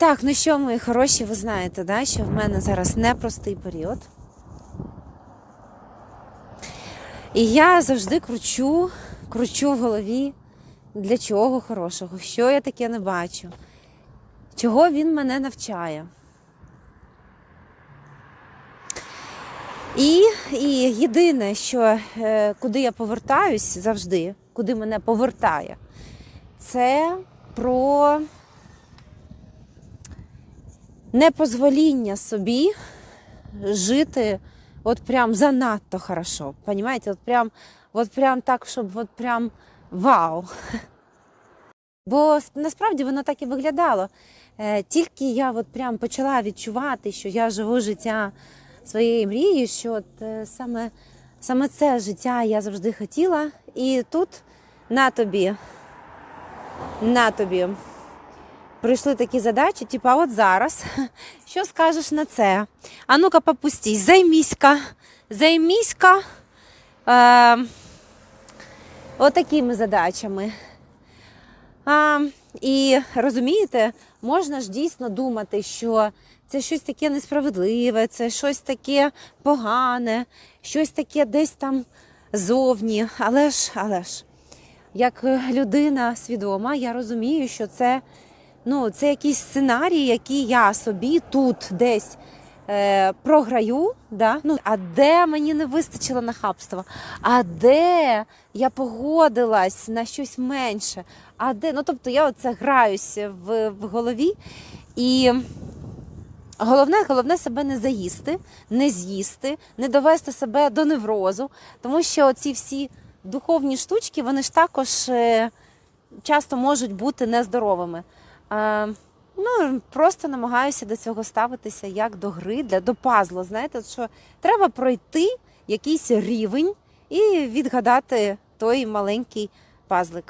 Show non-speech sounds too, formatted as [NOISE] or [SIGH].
Так, ну що, мої хороші, ви знаєте, да, що в мене зараз непростий період. І я завжди кручу, кручу в голові, для чого хорошого, що я таке не бачу, чого він мене навчає. І, і єдине, що е, куди я повертаюсь завжди, куди мене повертає, це про непозвоління собі жити от прям занадто хорошо. Понимаете? От прям, от прям так, щоб от прям вау. Бо насправді воно так і виглядало. Е, Тільки я от прям почала відчувати, що я живу життя своєї мрії, що от е, саме, саме це життя я завжди хотіла. І тут на тобі, на тобі прийшли такі задачі, типу, а от зараз, [LAUGHS] що скажеш на це? А ну-ка, попустись, займісь-ка, займісь-ка е, отакими задачами. А, і розумієте, можна ж дійсно думати, що це щось таке несправедливе, це щось таке погане, щось таке десь там зовні. Але ж, але ж, як людина свідома, я розумію, що це, ну, це якийсь сценарій, який я собі тут десь е, програю. Да? Ну, а де мені не вистачило нахабства? А де я погодилась на щось менше? А де? Ну, тобто я оце граюся в, в голові. І головне, головне себе не заїсти, не з'їсти, не довести себе до неврозу, тому що ці всі духовні штучки, вони ж також е, часто можуть бути нездоровими. Ну, просто намагаюся до цього ставитися як до гри, для, до пазла. Знаєте, що треба пройти якийсь рівень і відгадати той маленький пазлик.